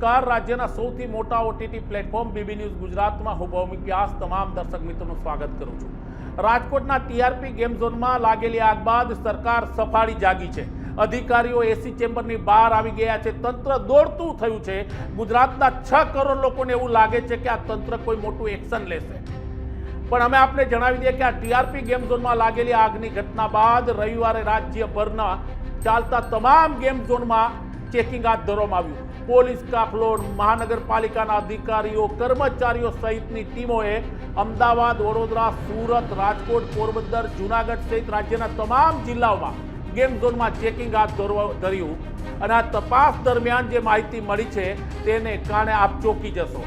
નમસ્કાર. રાજ્યના સૌથી મોટા ઓટીટી પ્લેટફોર્મ બીબી ન્યૂઝ ગુજરાતમાં હું ભૌમિક વ્યાસ તમામ દર્શક મિત્રોનું સ્વાગત કરું છું. રાજકોટના ટીઆરપી ગેમ ઝોનમાં લાગેલી આગ બાદ સરકાર સફાળી જાગી છે. અધિકારીઓ એસી ચેમ્બરની બહાર આવી ગયા છે. તંત્ર દોડતું થયું છે. ગુજરાતના છ કરોડ લોકોને એવું લાગે છે કે આ તંત્ર કોઈ મોટું એક્શન લેશે. પણ અમે આપને જણાવી દઈએ કે આ ટીઆરપી ગેમ ઝોનમાં લાગેલી આગની ઘટના બાદ રવિવારે રાજ્યભરના ચાલતા તમામ ગેમ ઝોનમાં ચેકિંગ હાથ ધરવામાં આવ્યું. પોલીસ કાફલો મહાનગરપાલિકાના અધિકારીઓ, કર્મચારીઓ સહિતની ટીમોએ અમદાવાદ, વડોદરા, સુરત, રાજકોટ, પોરબંદર, જુનાગઢ સહિત રાજ્યના તમામ જિલ્લાઓમાં ગેમ ઝોનમાં ચેકિંગ હાથ ધર્યું અને આ તપાસ દરમિયાન જે માહિતી મળી છે તેને કારણે આપ ચોંકી જશો.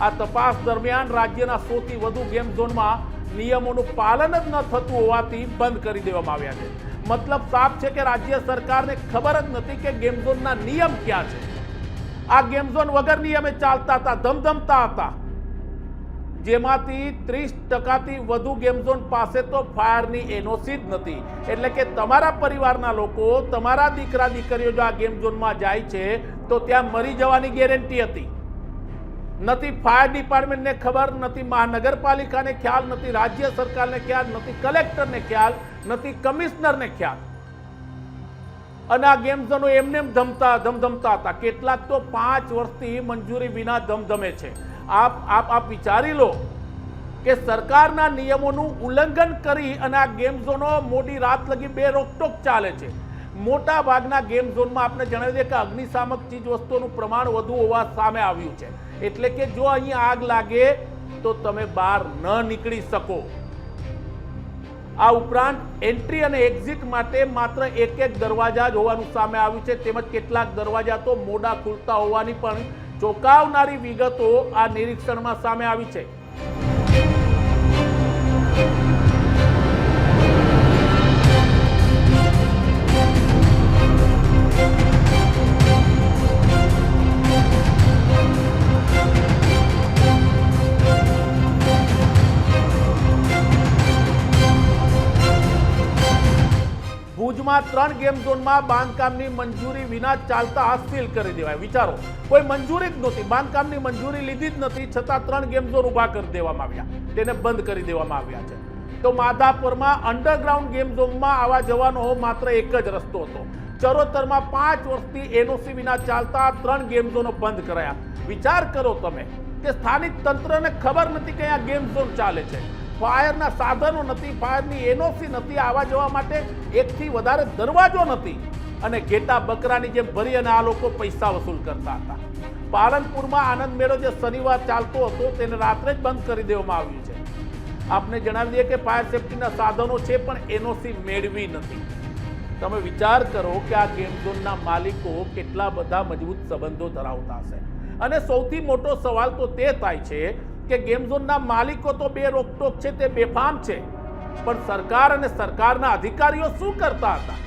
આ તપાસ દરમિયાન રાજ્યના સૌથી વધુ ગેમ ઝોનમાં નિયમોનું પાલન જ ન થતું હોવાથી બંધ કરી દેવામાં આવ્યા છે. મતલબ સાફ છે કે રાજ્ય સરકારને ખબર જ નથી કે ગેમ ઝોનના નિયમ ક્યાં છે. આ ગેમ ઝોન વગર નિયમે ચાલતા હતા, ધમધમતા હતા. જેમાંથી ત્રીસ ટકાથી વધુ ગેમ ઝોન પાસે તો ફાયરની એનઓસી જ નથી. એટલે કે તમારા પરિવારના લોકો, તમારા દીકરા, દીકરીઓ જો આ ગેમ ઝોનમાં જાય છે, તો ત્યાં મરી જવાની ગેરંટી હતી. નથી ફાયર ડિપાર્ટમેન્ટને ખબર, નથી મહાનગરપાલિકાને ખ્યાલ, નથી રાજ્ય સરકારને ખ્યાલ, નથી કલેક્ટરને ખ્યાલ, નથી કમિશનરને ખ્યાલ. અને આ ગેમ ઝોનો એમને એમ ધમતા ધમધમતા હતા. કેટલાક તો પાંચ વર્ષથી મંજૂરી વિના ધમધમે છે. આપ આપ આપ વિચારી લો કે સરકારના નિયમોનું ઉલ્લંઘન કરી અને આ ગેમ ઝોનો મોડી રાત લગી બે રોકટોક ચાલે છે. મોટા ભાગના ગેમ ઝોનમાં આપણે જણાવી દઈએ કે અગ્નિશામક ચીજ વસ્તુઓનું પ્રમાણ વધુ હોવા સામે આવ્યું છે. એટલે કે જો અહીં આગ લાગે તો તમે બહાર ન નીકળી શકો. આ ઉપરાંત એન્ટ્રી અને એક્ઝિટ માટે માત્ર એક એક દરવાજા જ હોવાનું સામે આવ્યું છે. તેમજ કેટલાક દરવાજા તો મોડા ખુલતા હોવાની પણ ચોંકાવનારી વિગતો આ નિરીક્ષણમાં સામે આવી છે. ભુજમાં ત્રણ ગેમ ઝોનમાં બાંધકામની મંજૂરી વિના ચાલતા હાથ સીલ કરી દેવાય. વિચારો, કોઈ મંજૂરી જ નહોતી, બાંધકામની મંજૂરી લીધી જ નથી છતાં ત્રણ ગેમ ઝોન ઊભા કરી દેવામાં આવ્યા. તેને બંધ કરી દેવામાં આવ્યા છે. તો માધાપુરમાં અંડરગ્રાઉન્ડ ગેમ ઝોનમાં આવવા જવાનો માત્ર એક જ રસ્તો હતો. ચરોતરમાં પાંચ વર્ષથી એનઓસી વિના ચાલતા ત્રણ ગેમ ઝોનો બંધ કરાયા. વિચાર કરો તમે કે સ્થાનિક તંત્રને ખબર નથી કે આ ગેમ ઝોન ચાલે છે. ફાયરના સાધનો નથી, ફાયરની એનઓસી નથી આવવા જવા માટે એકથી વધારે દરવાજો નથી. અને ઘેટા બકરાની જેમ ભરી અને આ લોકો પૈસા વસૂલ કરતા હતા. પાલનપુરમાં આનંદ મેળો જે શનિવાર ચાલતો હતો, તેને રાત્રે જ બંધ કરી દેવામાં આવ્યું છે. આપને જણાવી દઈએ કે ફાયર સેફટીના સાધનો છે, પણ એનઓસી મેળવી નથી. તમે વિચાર કરો કે આ ગેમ ઝોનના માલિકો કેટલા બધા મજબૂત સંબંધો ધરાવતા હશે. અને સૌથી મોટો સવાલ તો તે થાય છે કે ગેમ ઝોનના માલિકો તો બે રોકટોક છે, તે બેફામ છે. પણ સરકાર અને સરકારના અધિકારીઓ શું કરતા હતા?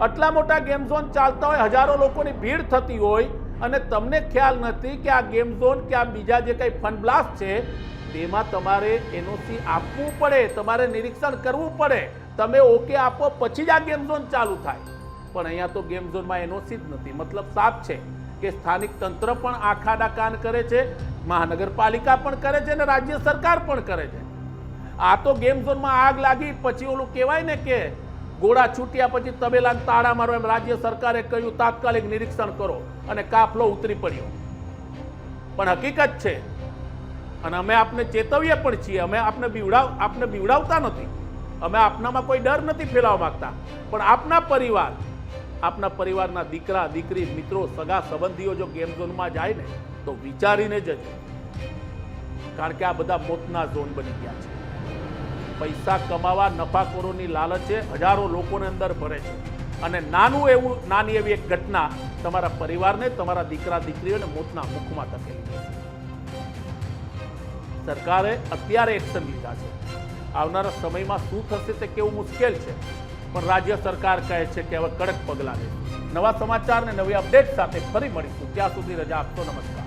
આટલા મોટા ગેમ ઝોન ચાલતા હોય, હજારો લોકોની ભીડ થતી હોય અને તમને ખ્યાલ નથી કે આ ગેમ ઝોન કે આ બીજા જે કંઈ ફન બ્લાસ્ટ છે, તેમાં તમારે એનઓસી આપવું પડે, તમારે નિરીક્ષણ કરવું પડે. તમે ઓકે આપો, પછી જ આ ગેમ ઝોન ચાલુ થાય. પણ અહીંયા તો ગેમ ઝોનમાં એનઓસી જ નથી. મતલબ સાફ છે. કે સ્થાનિક તંત્ર પણ આખાડા કાન કરે છે, મહાનગરપાલિકા પણ કરે છે અને રાજ્ય સરકાર પણ કરે છે. આ તો ગેમ ઝોનમાં આગ લાગી, પછી ઓલું કહેવાય ને કે ગોળા છૂટ્યા પછી તબેલા તાળા મારો એમ રાજ્ય સરકારે કહ્યું, તાત્કાલિક નિરીક્ષણ કરો અને કાફલો ઉતરી પડ્યો. પણ હકીકત છે, અને અમે આપને ચેતવીએ પણ છીએ, અમે આપને બીવડાવ, આપને બીવડાવતા નથી. અમે આપનામાં કોઈ ડર નથી ફેલાવવા માગતા. પણ આપના પરિવાર આપના પરિવારના દીકરા, દીકરી, મિત્રો, સગા, સંબંધીઓ જો ગેમ ઝોનમાં જાય ને, તો વિચારીને જજો. કારણ કે આ બધા મોતના ઝોન બની ગયા છે. પૈસા કમાવા નફાખોરોની લાલચે હજારો લોકોને અંદર ભરે છે. અને નાનું એવું, નાની એવી એક ઘટના તમારા પરિવારને, તમારા દીકરા, દીકરીઓને મોતના મુખમાં ધકેલી છે. સરકારે અત્યારે એક્શન લીધા છે. આવનારા સમયમાં શું થશે તે કેવું મુશ્કેલ છે? પણ રાજ્ય સરકાર કહે છે કે હવે કડક પગલાં લે નવા સમાચાર અને નવી અપડેટ સાથે ફરી મળીશું. ત્યાં સુધી રજા આપશો. નમસ્કાર.